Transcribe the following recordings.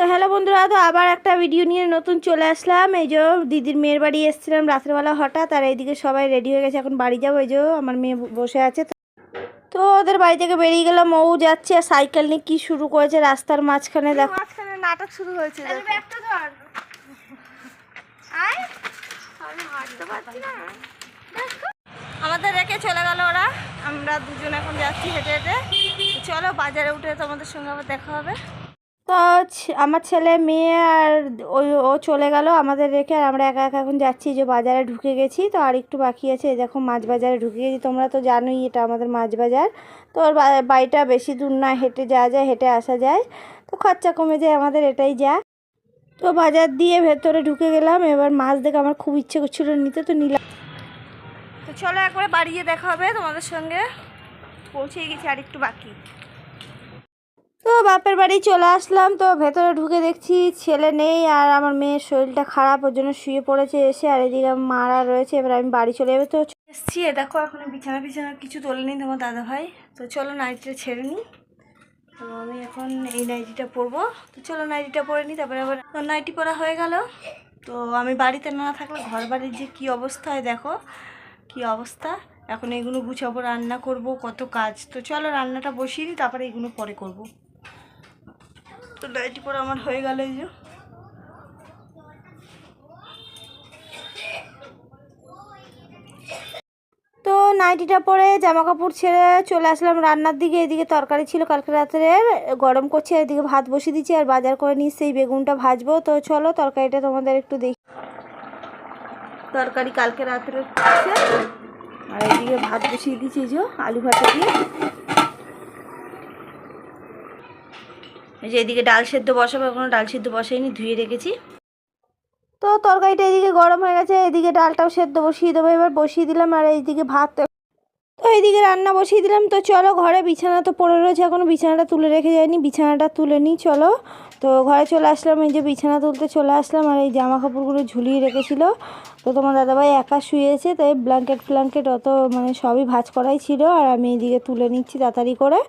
তো হ্যালো বন্ধুরা তো আবার একটা ভিডিও নিয়ে নতুন চলে আসলাম। এই যে দিদির মেয়ের বাড়ি এসেছিলাম রাত্রেবেলা হঠাৎ আর এইদিকে সবাই রেডি হয়ে গেছে। এখন বাড়ি যাব এই যে আমার মেয়ে বসে আছে। তো- ওদের বাড়ি থেকে বেরিয়ে গেলাম ও যাচ্ছে আর সাইকেল নিয়ে কি শুরু করেছে রাস্তার মাঝখানে দেখো। মাঝখানে নাটক শুরু হয়েছে আমাদের রেখে চলে গেল ওরা। আমরা দুজন এখন যাচ্ছি হেঁটে হেঁটে। চলো বাজারে উঠে তোমাদের সঙ্গে আবার দেখা হবে। তো আমার ছেলে মেয়ে আর ওই, ও চলে গেল। আমাদের রেখে আর আমরা একা একা এখন যাচ্ছি। যে বাজারে ঢুকে গেছি। তো আর একটু বাকি আছে। দেখো মাছ বাজারে ঢুকে গেছি। তোমরা তো জানোই এটা আমাদের মাছ বাজার। তো ওর বাড়িটা বেশি দূর না হেঁটে যাওয়া যায়, হেঁটে আসা যায়। তো খরচা কমে যায়। আমাদের এটাই যা। তো বাজার দিয়ে ভেতরে ঢুকে গেলাম। এবার মাছ দেখে আমার খুব ইচ্ছে করছিল নিতে। তো নিলাম। তো চলো একবারে বাড়ি গিয়ে দেখা হবে তোমাদের সঙ্গে। পৌঁছে গেছি আর একটু বাকি। তো বাপের বাড়ি চলে আসলাম, তো ভেতরে ঢুকে দেখছি ছেলে নেই আর আমার মেয়ের শরীরটা খারাপ, ওর জন্য শুয়ে পড়েছে এসে আর এদিকে মারা রয়েছে, এবার আমি বাড়ি চলে যাবে। তো এসছি দেখো এখন বিছানা বিছানা কিছু তোলেনি তোমার দাদা ভাই। তো চলো নাইটিটা ছেড়ে নিই তো আমি এখন এই নাইটিটা পরবো। তো চলো নাইটিটা পরে নিই তারপরে আবার নাইটি পরা হয়ে গেল। তো আমি বাড়িতে না থাকলে ঘর বাড়ির যে কী অবস্থা হয় দেখো কি অবস্থা। এখন এগুলো গুছাবো, রান্না করব, কত কাজ। তো চলো রান্নাটা বসিয়ে দিই, তারপরে এগুলো পরে করব। তো নাইটি পরে আমার হয়ে গেল এই যে। তো নাইটিটা পরে জামা কাপড় ছেড়ে চলে আসলাম রান্নার দিকে, এদিকে তরকারি ছিল, কালকে রাত্রে গরম করছে, এদিকে ভাত বসিয়ে দিচ্ছি আর বাজার করে নিয়ে সেই বেগুনটা ভাজবো। তো চলো তরকারিটা তোমাদের একটু দেখি। তরকারি কালকে রাত্রে আর এদিকে ভাত বসিয়ে দিচ্ছি যে আলু ভাতে দিয়ে এই যে এদিকে ডাল সেদ্ধ বসাবো, এখনও ডাল সেদ্ধ বসাইনি, ধুয়ে রেখেছি। তো তরকারিটা এদিকে গরম হয়ে গেছে, এদিকে ডালটাও সেদ্ধ বসিয়ে দেবো, এবার বসিয়ে দিলাম, আর এইদিকে ভাত তো এইদিকে রান্না বসিয়ে দিলাম, তো চলো ঘরে বিছানা তো পড়ে রয়েছে, এখনও বিছানাটা তুলে রেখে যায়নি বিছানাটা তুলে নিই, চলো। তো ঘরে চলে আসলাম, এই যে বিছানা তুলতে চলে আসলাম, আর এই জামা কাপড়গুলো ঝুলিয়ে রেখেছিল। তো তোমার দাদাভাই একা শুয়েছে তাই ব্ল্যাঙ্কেট ফ্ল্যাঙ্কেট অত মানে সবই ভাঁজ করাই ছিল, আর আমি এইদিকে তুলে নিচ্ছি তাড়াতাড়ি করে।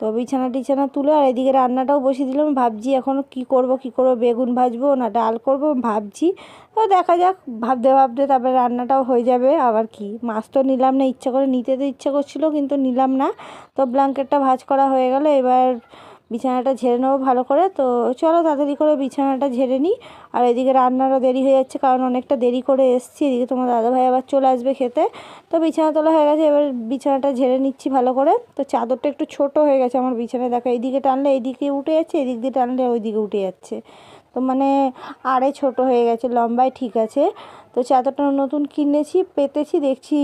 তো বিছানা টিছানা তুলে আর এদিকে রান্নাটাও বসিয়ে দিলাম। ভাবছি এখন কি করব কি করব? বেগুন ভাজবো না ডাল করব? ভাবছি। তো দেখা যাক, ভাবতে ভাবতে তারপরে রান্নাটাও হয়ে যাবে। আবার কি? মাছ তো নিলাম না, ইচ্ছা করে নিতে তো ইচ্ছা করছিল, কিন্তু নিলাম না। তো ব্ল্যাঙ্কেটটা ভাজ করা হয়ে গেল। এবার বিছানাটা ঝেড়ে নেব ভালো করে। তো চলো তাড়াতাড়ি করে বিছানাটা ঝেড়ে নিই। আর এদিকে রান্নারও দেরি হয়ে যাচ্ছে, কারণ অনেকটা দেরি করে এসছি। এদিকে তোমার দাদাভাই আবার চলে আসবে খেতে। তো বিছানা তোলা হয়ে গেছে, এবার বিছানাটা ঝেড়ে নিচ্ছি ভালো করে। তো চাদরটা একটু ছোট হয়ে গেছে আমার বিছানায়। দেখো এদিকে টানলে এদিকে উঠে যাচ্ছে, এদিক দিয়ে টানলে ওইদিকে উঠে যাচ্ছে। তো মানে আড়ে ছোট হয়ে গেছে, লম্বায় ঠিক আছে। তো চাদরটা নতুন কিনেছি, পেতেছি, দেখছি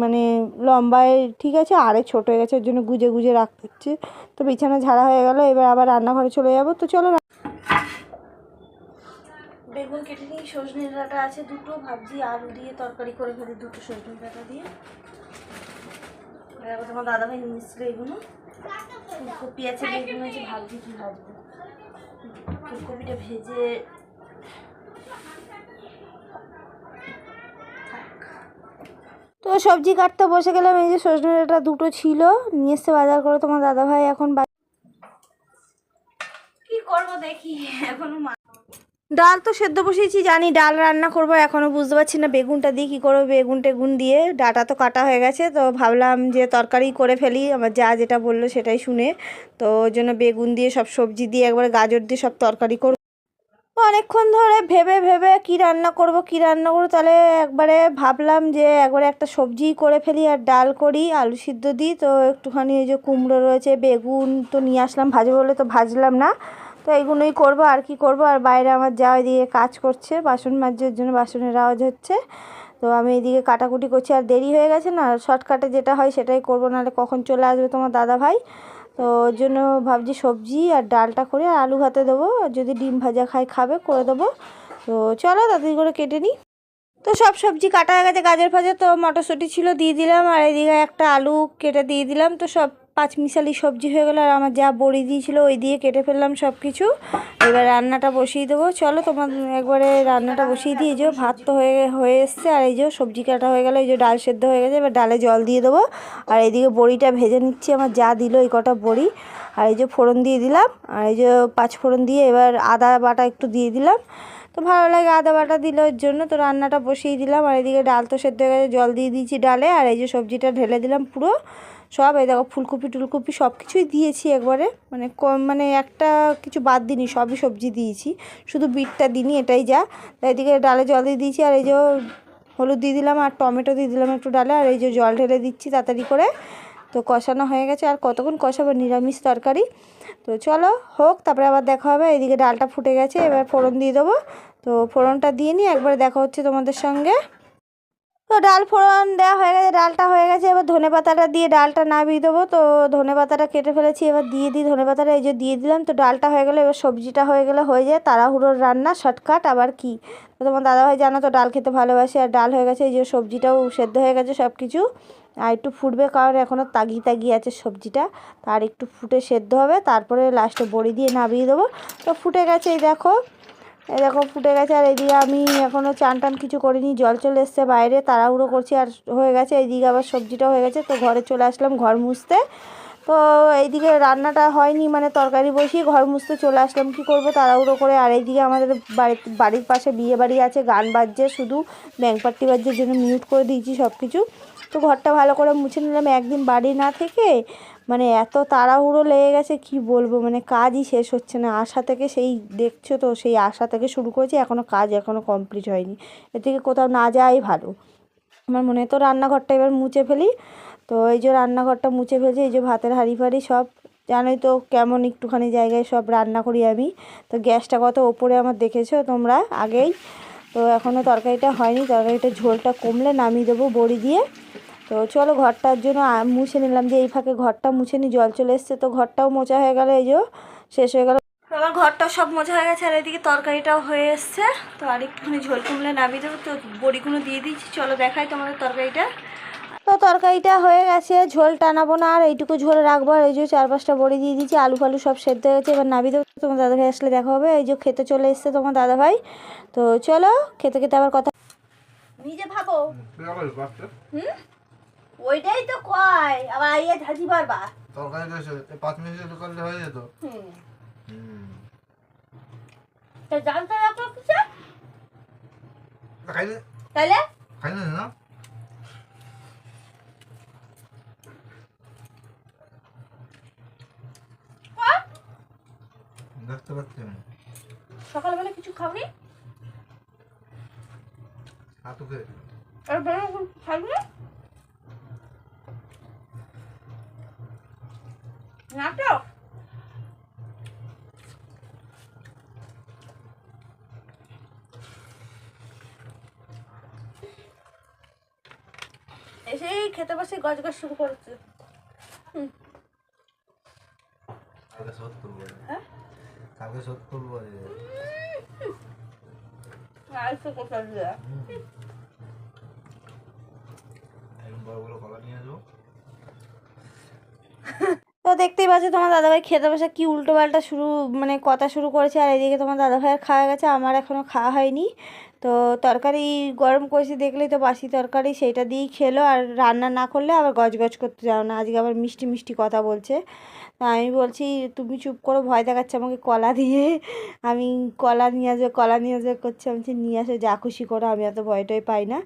মানে লম্বায় ঠিক আছে আড়ে ছোট হয়ে গেছে, ওর জন্য গুজে গুজে রাখতে হচ্ছে তো বিছানা ঝাড়া হয়ে গেল, এবার আবার রান্নাঘরে চলে যাব। তো চলো বেগুন কেটে নিই, সজনে ডাঁটা আছে দুটো, ভাবছি আলু দিয়ে তরকারি করে ফেলি দুটো সজনে ডাঁটা দিয়ে। তোমার দাদাভাই নিয়ে এসেছিল এগুলো। ফুলকপি আছে, বেগুন আছে, ভাবছি কি ভাজবো। ফুলকপিটা ভেজে তো সবজি কাটতে বসে গেলাম এই যে সজনে ডাঁটা দুটো ছিল। নিয়ে এসে বাজার করে তোমার দাদাভাই এখন কি করব দেখি এখনও ডাল তো সেদ্ধ বসিয়েছি, জানি ডাল রান্না করব এখনও বুঝতে পারছি না বেগুনটা দিয়ে কী করব, বেগুন টেগুন দিয়ে, ডাটা তো কাটা হয়ে গেছে, তো ভাবলাম যে তরকারি করে ফেলি, আমার যা যেটা বলল সেটাই শুনে, তো ওই জন্য বেগুন দিয়ে সব সবজি দিয়ে একবারে গাজর দিয়ে সব তরকারি করব। অনেকক্ষণ ধরে ভেবে ভেবে কি রান্না করব, কি রান্না করব, তাহলে একবারে ভাবলাম যে একবারে একটা সবজি করে ফেলি আর ডাল করি, আলু সিদ্ধ দিই, তো একটুখানি ওই যে কুমড়ো রয়েছে, বেগুন তো নিয়ে আসলাম, ভাজবো বলে তো ভাজলাম না তো এইগুলোই করব, আর কি করব? আর বাইরে আমার যা ওইদিকে কাজ করছে, বাসন মাজার জন্য বাসনের আওয়াজ হচ্ছে। তো আমি এইদিকে কাটাকুটি করছি, আর দেরি হয়ে গেছে না, শর্টকাটে যেটা হয় সেটাই করব, নাহলে কখন চলে আসবে তোমার দাদা ভাই তো ওর জন্য ভাবছি সবজি আর ডালটা করে আর আলু ভাতে দেবো যদি ডিম ভাজা খায় খাবে, করে দেবো। তো চলো তাড়াতাড়ি করে কেটে নিই। তো সব সবজি কাটা হয়ে গেছে, গাজর ফাজর তো মটরশুঁটি ছিল, দিয়ে দিলাম, আর এদিকে একটা আলু কেটে দিয়ে দিলাম, তো সব পাঁচ মিশালি সবজি হয়ে গেলো আর আমার যা বড়ি দিয়েছিলো ওই দিয়ে কেটে ফেললাম সব কিছু এবার রান্নাটা বসিয়ে দেবো। চলো তোমার একবারে রান্নাটা বসিয়ে দিয়ে যে ভাত তো হয়ে হয়ে এসছে আর এই যে সবজি কাটা হয়ে গেলো। এই যে ডাল সেদ্ধ হয়ে গেছে। এবার ডালে জল দিয়ে দেবো। আর এইদিকে বড়িটা ভেজে নিচ্ছি। আমার যা দিল এই কটা বড়ি। আর এই যে ফোড়ন দিয়ে দিলাম। আর এই যে পাঁচ ফোড়ন দিয়ে এবার আদা বাটা একটু দিয়ে দিলাম। তো ভালো লাগে আদা বাটা দিল ওর জন্য। তো রান্নাটা বসিয়ে দিলাম। আর এদিকে ডাল তো সেদ্ধ হয়ে গেছে। জল দিয়ে দিয়েছি ডালে। আর এই যে সবজিটা ঢেলে দিলাম পুরো। সব, এই দেখো, ফুলকপি, টুলকপি সব কিছুই দিয়েছি একবারে। মানে কম মানে একটা কিছু বাদ দিইনি, সবই সবজি দিয়েছি। শুধু বিটটা দিইনি, এটাই যা। এদিকে ডালে জল দিয়ে দিয়েছি, আর এই যে হলুদ দিয়ে দিলাম আর টমেটো দিয়ে দিলাম একটু ডালে, আর এই যে জল ঢেলে দিচ্ছি তাড়াতাড়ি করে। তো কষানো হয়ে গেছে, আর কতক্ষণ কষাবো? নিরামিষ তরকারি। তো চলো হোক, তারপরে আবার দেখা হবে। এদিকে ডালটা ফুটে গেছে, এবার ফোড়ন দিয়ে দেবো। তো ফোড়নটা দিয়ে নিই একবারে দেখা হচ্ছে তোমাদের সঙ্গে। তো ডাল ফোড়ন দেওয়া হয়ে গেছে, ডালটা হয়ে গেছে, এবার ধনে পাতাটা দিয়ে ডালটা নামিয়ে দেবো। তো ধনে পাতাটা কেটে ফেলেছি, এবার দিয়ে দিই ধনে পাতাটা, এই যে দিয়ে দিলাম, তো ডালটা হয়ে গেলে, এবার সবজিটা হয়ে গেলে, হয়ে যায় তাড়াহুড়োর রান্না, শর্টকাট, আবার কি? তো তোমার দাদাভাই জানো তো ডাল খেতে ভালোবাসে, আর ডাল হয়ে গেছে, এই যে সবজিটাও সেদ্ধ হয়ে গেছে সব কিছু আর একটু ফুটবে, কারণ এখনও তাগি তাগি আছে সবজিটা তার একটু ফুটে সেদ্ধ হবে, তারপরে লাস্টে বড়ি দিয়ে নামিয়ে দেবো। তো ফুটে গেছে, এই দেখো। এই দেখো ফুটে গেছে আর এইদিকে আমি এখনও চান টান কিছু করিনি, জল চলে এসছে বাইরে, তাড়াহুড়ো করছি আর হয়ে গেছে এইদিকে আবার সবজিটা হয়ে গেছে, তো ঘরে চলে আসলাম ঘর মুছতে। তো এইদিকে রান্নাটা হয়নি মানে তরকারি বসিয়ে ঘর মুছতে চলে আসলাম, কি করব তাড়াহুড়ো করে। আর এইদিকে আমাদের বাড়ি বাড়ির পাশে বিয়ে বাড়ি আছে, গান বাজছে, শুধু ব্যাংপাট্টি বাজ্যের জন্য মিউট করে দিয়েছি সব কিছু তো ঘরটা ভালো করে মুছে নিলাম, একদিন বাড়ি না থেকে মানে এত তাড়াহুড়ো লেগে গেছে, কি বলব? মানে কাজই শেষ হচ্ছে না। আশা থেকে সেই দেখছ তো, সেই আশা থেকে শুরু করেছি এখনও কাজ এখনও কমপ্লিট হয়নি। এর থেকে কোথাও না যাওয়াই ভালো। আমার মনে তো রান্নাঘরটা এবার মুছে ফেলি। তো এই যে রান্নাঘরটা মুছে ফেলছি, এই যে ভাতের হাঁড়ি ফাড়ি সব, জানোই তো কেমন একটুখানি জায়গায় সব রান্না করি আমি। তো গ্যাসটা কত ওপরে আমার দেখেছ তোমরা আগেই? তো এখনও তরকারিটা হয়নি তরকারিটা ঝোলটা কমলে নামিয়ে দেবো বড়ি দিয়ে। তো চলো ঘরটার জন্য মুছে নিলাম যে এই ফাঁকে ঘরটা মুছে নি জল চলে এসছে তো ঘরটাও মোচা হয়ে গেল এই যে শেষ হয়ে গেল। আমার ঘরটা সব মোছা হয়ে গেছে আর এদিকে তরকারিটাও হয়ে এসছে। তো আর একটুখানি ঝোল কমলে নামিয়ে দেবো তো বড়িগুলো দিয়ে দিচ্ছি। চলো দেখাই তোমাদের তরকারিটা। তো তরকারিটা হয়ে গেছে ঝোল টানাবো না আর এইটুকু ঝোল রাখব আর এই যে চার পাঁচটা বড়ি দিয়ে দিচ্ছি আলু ফালু সব সেদ্ধ হয়ে গেছে এবার নামিয়ে দেবো তোমার দাদাভাই আসলে দেখা হবে এই যে খেতে চলে এসছে তোমার দাদাভাই। তো চলো খেতে খেতে আবার কথা নিজে ভাবো। হুম? ওইটাই তো কয় আবার আইয়া ঝাঁঝি পারবা তরকারি এই পাঁচ মিনিট করলে হয়ে যেত। হুম। হুম। তা জানতে রাখো কিছু? খাইলে তাহলে? খাইলে না দেখতে পাচ্ছি আমি। সকালবেলা কিছু খাবি হাতুকে আর বেলা খাবি নাটক? এসেই খেতে বসে গজ গজ শুরু করেছে। কালকে সত্তর বলে হ্যাঁ? কালকে সত্তর বলে আইসে কোথায় দিয়ে বড় বড় কলা নিয়ে আসব। দেখতেই পাচ্ছ তোমার দাদাভাই খেতে বসে কি উল্টো পাল্টা শুরু মানে কথা শুরু করেছে, আর এদিকে তোমার দাদাভাইয়ের খাওয়া গেছে, আমার এখনও খাওয়া হয়নি। তো তরকারি গরম করেছি, দেখলেই তো বাসি তরকারি, সেইটা দিয়েই খেলো, আর রান্না না করলে আবার গজগজ করতে যাও না, আজকে আবার মিষ্টি মিষ্টি কথা বলছে। তা আমি বলছি, তুমি চুপ করো, ভয় দেখাচ্ছে আমাকে কলা দিয়ে। আমি কলা নিয়ে আসবে, কলা নিয়ে আসবে, করছে, আমি নিয়ে আসে, যা খুশি করো, আমি এত ভয়টয় পাই না।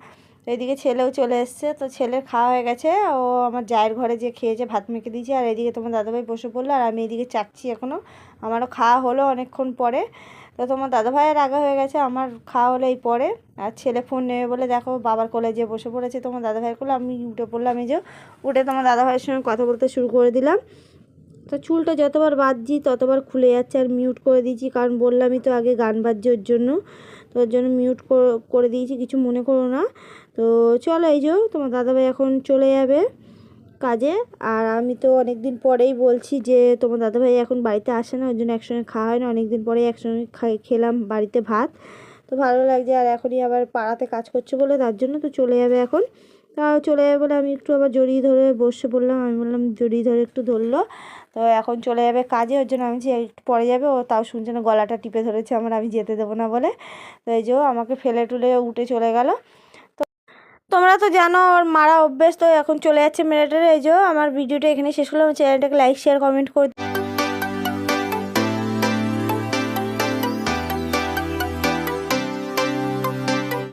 এদিকে ছেলেও চলে এসছে, তো ছেলের খাওয়া হয়ে গেছে। ও আমার জায়ের ঘরে যে খেয়েছে, ভাত মেখে দিয়েছে। আর এদিকে তোমার দাদাভাই বসে পড়ল, আর আমি এদিকে চাচ্ছি এখনও আমারও খাওয়া হলো অনেকক্ষণ পরে। তো তোমার দাদাভাইয়ের আগে হয়ে গেছে, আমার খাওয়া হলো এই পরে। আর ছেলে ফোন নেবে বলে দেখো বাবার কোলে যে বসে পড়েছে তোমার দাদাভাইয়ের কোলে। আমি উঠে পড়লাম, এই যে উঠে তোমার দাদাভাইয়ের সঙ্গে কথা বলতে শুরু করে দিলাম। তো চুলটা যতবার বাজছি ততবার খুলে যাচ্ছে আর মিউট করে দিয়েছি। কারণ বললামই তো আগে গান বাজছে ওর জন্য। তো ওর জন্য মিউট করে দিয়েছি, কিছু মনে করো না। তো চলো এই যে, তোমার দাদাভাই এখন চলে যাবে কাজে। আর আমি তো অনেক দিন পরেই বলছি যে, তোমার দাদাভাই এখন বাড়িতে আসে না ওই জন্য একসঙ্গে খাওয়া হয় না। অনেক দিন পরেই একসঙ্গে খেলাম বাড়িতে ভাত। তো ভালো লাগছে, আর এখনই আবার পাড়াতে কাজ করছে বলে, তার জন্য তো চলে যাবে এখন। তাও চলে যাবে বলে আমি একটু আবার জড়িয়ে ধরে বসে বললাম আমি বললাম, জড়িয়ে ধরে একটু ধরলো। তো এখন চলে যাবে কাজে, ওর জন্য আমি যে একটু পরে যাবে, ও তাও শুনছে না, গলাটা টিপে ধরেছে আমার, আমি যেতে দেবো না বলে। তো এই যে আমাকে ফেলে টুলে উঠে চলে গেল। তো তোমরা তো জানো ওর মারা অভ্যেস তো এখন চলে যাচ্ছে মেয়েটার এই যে আমার ভিডিওটা এখানে শেষ করলাম। চ্যানেলটাকে লাইক শেয়ার কমেন্ট করে